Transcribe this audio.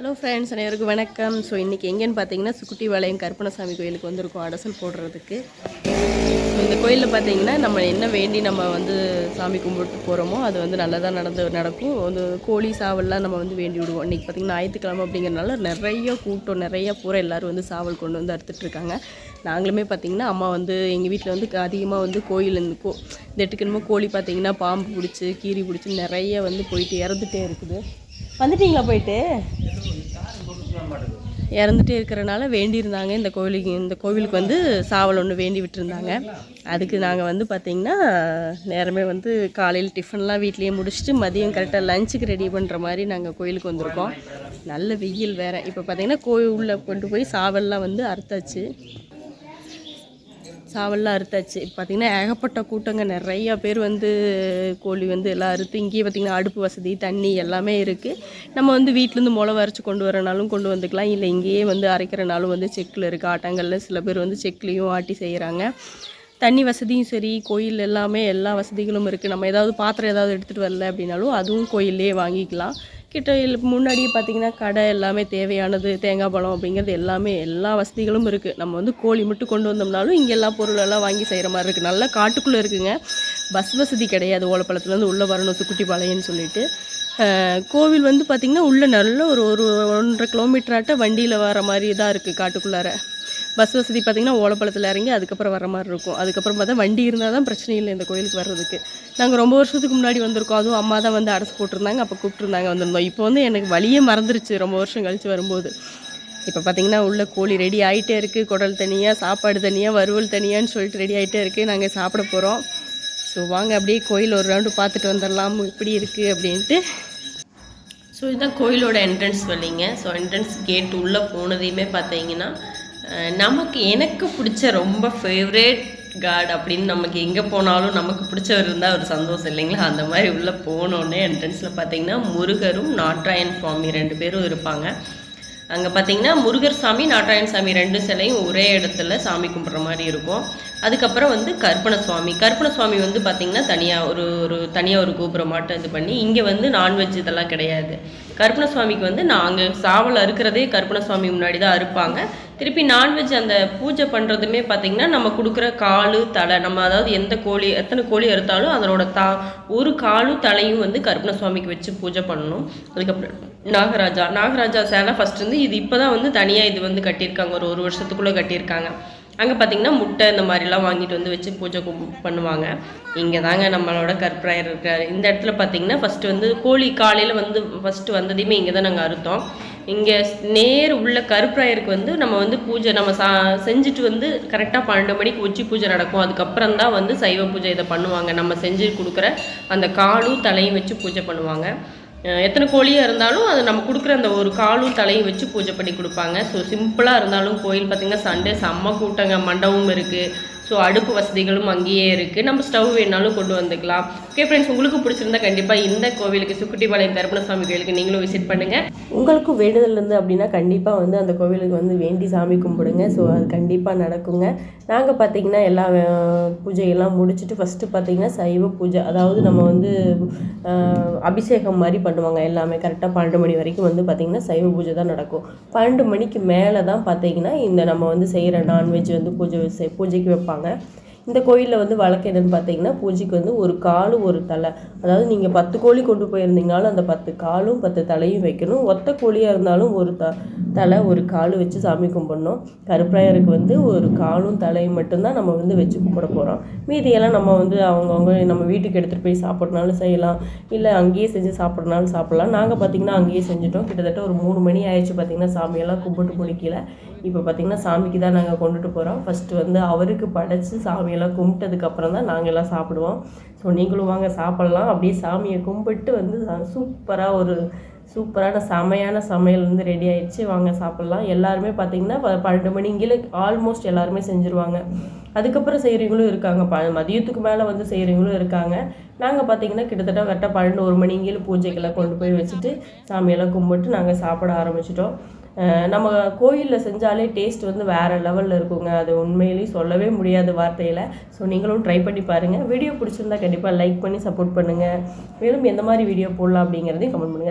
Hello friends அனைவருக்கும் வணக்கம். So இன்றைக்கி எங்கேன்னு பார்த்தீங்கன்னா சுக்குட்டி பாளையம் கருப்பணசாமி கோயிலுக்கு வந்திருக்கோம் அடசல் போடுறதுக்கு. ஸோ இந்த கோயிலில் பார்த்தீங்கன்னா நம்ம என்ன வேண்டி நம்ம வந்து சாமி கும்பிட்டு போகிறோமோ அது வந்து நல்லதாக நடந்து நடக்கும். வந்து கோழி சாவல்லாம் நம்ம வந்து வேண்டி விடுவோம். இன்றைக்கி பார்த்தீங்கன்னா ஞாயிற்றுக்கிழமை அப்படிங்கிறனால நிறைய கூட்டம் நிறைய பூரா எல்லோரும் வந்து சாவல் கொண்டு வந்து அறுத்துட்ருக்காங்க நாங்களுமே பார்த்தீங்கன்னா அம்மா வந்து எங்கள் வீட்டில் வந்து அதிகமாக வந்து கோயில் இந்த கோ இந்த எட்டுக்கணுமோ கோழி பார்த்திங்கன்னா பாம்பு பிடிச்சி கீரி பிடிச்சி நிறைய வந்து போயிட்டு இறந்துட்டே இருக்குது. வந்துட்டீங்களா போயிட்டு? இறந்துட்டே இருக்கிறனால வேண்டியிருந்தாங்க. இந்த கோவிலுக்கு இந்த கோவிலுக்கு வந்து சாவல் ஒன்று வேண்டி விட்டுருந்தாங்க. அதுக்கு நாங்கள் வந்து பார்த்திங்கன்னா நேரமே வந்து காலையில் டிஃபன்லாம் வீட்லேயே முடிச்சுட்டு மதியம் கரெக்டாக லஞ்சுக்கு ரெடி பண்ணுற மாதிரி நாங்கள் கோயிலுக்கு வந்திருக்கோம். நல்ல வெயில் வேறு. இப்போ பார்த்திங்கன்னா கோயில் உள்ளே கொண்டு போய் சாவல்லாம் வந்து அறுத்தாச்சு. சாவல்லாம் அறுத்தாச்சு. இப்போ பார்த்திங்கன்னா ஏகப்பட்ட கூட்டங்க. நிறையா பேர் வந்து கோழி வந்து எல்லாம் அறுத்து இங்கேயே பார்த்திங்கன்னா அடுப்பு வசதி தண்ணி எல்லாமே இருக்குது நம்ம வந்து வீட்டிலேருந்து முளை அரைச்சி கொண்டு வரனாலும் கொண்டு வந்துக்கலாம். இல்லை இங்கேயே வந்து அரைக்கிறனாலும் வந்து செக்கில் இருக்குது ஆட்டங்களில் சில பேர் வந்து செக்லேயும் ஆட்டி செய்கிறாங்க தண்ணி வசதியும் சரி கோயில் எல்லாமே எல்லா வசதிகளும் இருக்குது நம்ம ஏதாவது பாத்திரம் ஏதாவது எடுத்துகிட்டு வரல அப்படின்னாலும் அதுவும் கோயிலே வாங்கிக்கலாம். கிட்ட முன்னாடியே பார்த்தீங்கன்னா கடை எல்லாமே தேவையானது தேங்காய் பழம் அப்படிங்கிறது எல்லாமே எல்லா வசதிகளும் இருக்குது நம்ம வந்து கோழி மட்டும் கொண்டு வந்தோம்னாலும் இங்கே எல்லா பொருளெல்லாம் வாங்கி செய்கிற மாதிரி இருக்குது நல்லா காட்டுக்குள்ளே இருக்குங்க. பஸ் வசதி கிடையாது. ஓலப்பழத்துலேருந்து உள்ளே வரணும் சுக்குட்டி பாளையம்னு சொல்லிட்டு. கோவில் வந்து பார்த்திங்கன்னா உள்ளே நல்ல ஒரு ஒரு ஒன்றரை கிலோமீட்டராட்ட வண்டியில் வர மாதிரி தான் இருக்குது காட்டுக்குள்ளார. பஸ் வசதி பார்த்திங்கன்னா ஓலப்பழத்தில் இறங்கி அதுக்கப்புறம் வர மாதிரி இருக்கும். அதுக்கப்புறம் பார்த்தா வண்டி இருந்தால் தான் பிரச்சனை இல்லை இந்த கோயிலுக்கு வர்றதுக்கு. நாங்கள் ரொம்ப வருஷத்துக்கு முன்னாடி வந்திருக்கோம். அதுவும் அம்மா தான் வந்து அரசு போட்டிருந்தாங்க. அப்போ கூப்பிட்டுருந்தாங்க வந்திருந்தோம். இப்போ வந்து எனக்கு வழியே மறந்துருச்சு ரொம்ப வருஷம் கழித்து வரும்போது. இப்போ பார்த்திங்கன்னா உள்ள கோழி ரெடி ஆகிட்டே இருக்குது குடல் தனியாக சாப்பாடு தனியாக வறுவல் தனியான்னு சொல்லிட்டு ரெடி ஆகிட்டே இருக்குது நாங்கள் சாப்பிட போகிறோம் ஸோ வாங்க அப்படியே கோயில் ஒரு ரவுண்டு பார்த்துட்டு வந்துடலாம். இப்படி இருக்குது அப்படின்ட்டு. ஸோ இதுதான் கோயிலோட என்ட்ரன்ஸ் வழிங்க. ஸோ என்ட்ரன்ஸ் கேட் உள்ளே போனதையுமே பார்த்தீங்கன்னா நமக்கு எனக்கு பிடிச்ச ரொம்ப ஃபேவரேட் காட் அப்படின்னு நமக்கு எங்கே போனாலும் நமக்கு பிடிச்சவர் இருந்தால் ஒரு சந்தோஷம் இல்லைங்களா? அந்த மாதிரி உள்ளே போனோடனே என்ட்ரன்ஸில் பார்த்தீங்கன்னா முருகரும் நாட்ராயன் சுவாமி ரெண்டு பேரும் இருப்பாங்க. அங்கே பார்த்தீங்கன்னா முருகர் சாமி நாட்ராயன் சாமி ரெண்டு சிலையும் ஒரே இடத்துல சாமி கும்பிட்ற மாதிரி இருக்கும். அதுக்கப்புறம் வந்து கற்பன சுவாமி. கற்பன சுவாமி வந்து பார்த்திங்கன்னா தனியாக ஒரு ஒரு தனியாக ஒரு கோபுரம் மாட்டம் இது பண்ணி இங்கே வந்து நான்வெஜ் இதெல்லாம் கிடையாது. கற்பன சுவாமிக்கு வந்து நாங்கள் சாவல் அறுக்கிறதே கற்பன சுவாமி முன்னாடி தான் அறுப்பாங்க. திருப்பி நான்வெஜ் அந்த பூஜை பண்ணுறதுமே பார்த்திங்கன்னா நம்ம கொடுக்குற காலு தலை. நம்ம அதாவது எந்த கோழி எத்தனை கோழி அறுத்தாலும் அதனோட தா ஒரு காலும் தலையும் வந்து கருப்பண சுவாமிக்கு வச்சு பூஜை பண்ணணும். அதுக்கப்புறம் நாகராஜா. நாகராஜா சேலை ஃபஸ்ட்டு வந்து இது இப்போ தான் வந்து தனியாக இது வந்து கட்டியிருக்காங்க. ஒரு ஒரு வருஷத்துக்குள்ளே கட்டியிருக்காங்க. அங்கே பார்த்திங்கன்னா முட்டை இந்த மாதிரிலாம் வாங்கிட்டு வந்து வச்சு பூஜை பண்ணுவாங்க. இங்கே தாங்க நம்மளோட கற்பராயர் இருக்கார். இந்த இடத்துல பார்த்திங்கன்னா ஃபஸ்ட்டு வந்து கோழி காலையில் வந்து ஃபஸ்ட்டு வந்ததையுமே இங்கே தான் நாங்கள் அறுத்தோம். இங்கே நேர் உள்ள கருப்பராயருக்கு வந்து நம்ம வந்து பூஜை நம்ம சா செஞ்சுட்டு வந்து கரெக்டாக பன்னெண்டு மணிக்கு உச்சி பூஜை நடக்கும். அதுக்கப்புறம் தான் வந்து சைவ பூஜை இதை பண்ணுவாங்க. நம்ம செஞ்சு கொடுக்குற அந்த காலும் தலையும் வச்சு பூஜை பண்ணுவாங்க. எத்தனை கோழியாக இருந்தாலும் அது நம்ம கொடுக்குற அந்த ஒரு காலும் தலையும் வச்சு பூஜை பண்ணி கொடுப்பாங்க. ஸோ சிம்பிளாக இருந்தாலும் கோயில் பார்த்திங்கன்னா சண்டே செம்ம கூட்டங்க மண்டபம் இருக்குது ஸோ அடுப்பு வசதிகளும் அங்கேயே இருக்குது நம்ம ஸ்டவ் வேணாலும் கொண்டு வந்துக்கலாம். ஓகே ஃப்ரெண்ட்ஸ் உங்களுக்கு பிடிச்சிருந்தா கண்டிப்பாக இந்த கோவிலுக்கு சுக்குட்டிபாளையம் தர்மணசாமி கோவிலுக்கு நீங்களும் விசிட் பண்ணுங்கள் உங்களுக்கும் வேண்டுதல் இருந்து அப்படின்னா கண்டிப்பாக வந்து அந்த கோவிலுக்கு வந்து வேண்டி சாமி கும்பிடுங்க. ஸோ அது கண்டிப்பாக நடக்குங்க. நாங்கள் பார்த்திங்கன்னா எல்லா பூஜையெல்லாம் முடிச்சுட்டு ஃபஸ்ட்டு பார்த்திங்கன்னா சைவ பூஜை. அதாவது நம்ம வந்து அபிஷேகம் மாதிரி பண்ணுவாங்க எல்லாமே. கரெக்டாக பன்னெண்டு மணி வரைக்கும் வந்து பார்த்திங்கன்னா சைவ பூஜை தான் நடக்கும். பன்னெண்டு மணிக்கு மேலே தான் பார்த்திங்கன்னா இந்த நம்ம வந்து செய்கிற நான்வெஜ் வந்து பூஜை பூஜைக்கு வைப்பாங்க. சொல்லுவாங்க. இந்த கோயிலில் வந்து வழக்கு என்னென்னு பார்த்தீங்கன்னா பூஜைக்கு வந்து ஒரு காலு ஒரு தலை. அதாவது நீங்கள் பத்து கோழி கொண்டு போயிருந்தீங்கனாலும் அந்த பத்து காலும் பத்து தலையும் வைக்கணும். ஒத்த கோழியாக இருந்தாலும் ஒரு த தலை ஒரு காலு வச்சு சாமி கும்பிடணும். கருப்பராயருக்கு வந்து ஒரு காலும் தலையும் மட்டும்தான் நம்ம வந்து வச்சு கும்பிட போகிறோம் மீதியெல்லாம் நம்ம வந்து அவங்கவுங்க நம்ம வீட்டுக்கு எடுத்துகிட்டு போய் சாப்பிட்றனாலும் செய்யலாம். இல்லை அங்கேயே செஞ்சு சாப்பிட்றனாலும் சாப்பிட்லாம். நாங்கள் பார்த்திங்கன்னா அங்கேயே செஞ்சுட்டோம். கிட்டத்தட்ட ஒரு மூணு மணி ஆயிடுச்சு பார்த்திங்கன்னா சாமியெல்லாம் கும்பிட்டு முடிக்கல. இப்போ பார்த்திங்கன்னா சாமிக்கு தான் நாங்கள் கொண்டுட்டு போகிறோம் ஃபஸ்ட்டு வந்து அவருக்கு படைச்சி சாமியெல்லாம் கும்பிட்டதுக்கப்புறம் தான் நாங்கள் எல்லாம் சாப்பிடுவோம். ஸோ நீங்களும் வாங்க சாப்பிட்லாம். அப்படியே சாமியை கும்பிட்டு வந்து சூப்பராக ஒரு சூப்பரான செமையான சமையல் வந்து ரெடி ஆயிடுச்சு. வாங்க சாப்பிட்லாம். எல்லாருமே பார்த்திங்கன்னா பன்னெண்டு மணிங்கில ஆல்மோஸ்ட் எல்லாருமே செஞ்சுருவாங்க. அதுக்கப்புறம் செய்கிறவங்களும் இருக்காங்க. ப மதியத்துக்கு மேலே வந்து செய்கிறவங்களும் இருக்காங்க. நாங்கள் பார்த்தீங்கன்னா கிட்டத்தட்ட கரெக்டாக பன்னெண்டு ஒரு மணிங்கில பூஜைக்கெல்லாம் கொண்டு போய் வச்சுட்டு சாமியெல்லாம் கும்பிட்டு நாங்கள் சாப்பிட ஆரம்பிச்சிட்டோம். நம்ம கோயிலில் செஞ்சாலே டேஸ்ட் வந்து வேறு லெவலில் இருக்குங்க. அது உண்மையிலேயே சொல்லவே முடியாத வார்த்தையில். ஸோ நீங்களும் ட்ரை பண்ணி பாருங்கள் வீடியோ பிடிச்சிருந்தா கண்டிப்பாக லைக் பண்ணி சப்போர்ட் பண்ணுங்கள் மேலும் எந்த மாதிரி வீடியோ போடலாம் அப்படிங்கிறதையும் கமெண்ட் பண்ணுங்கள்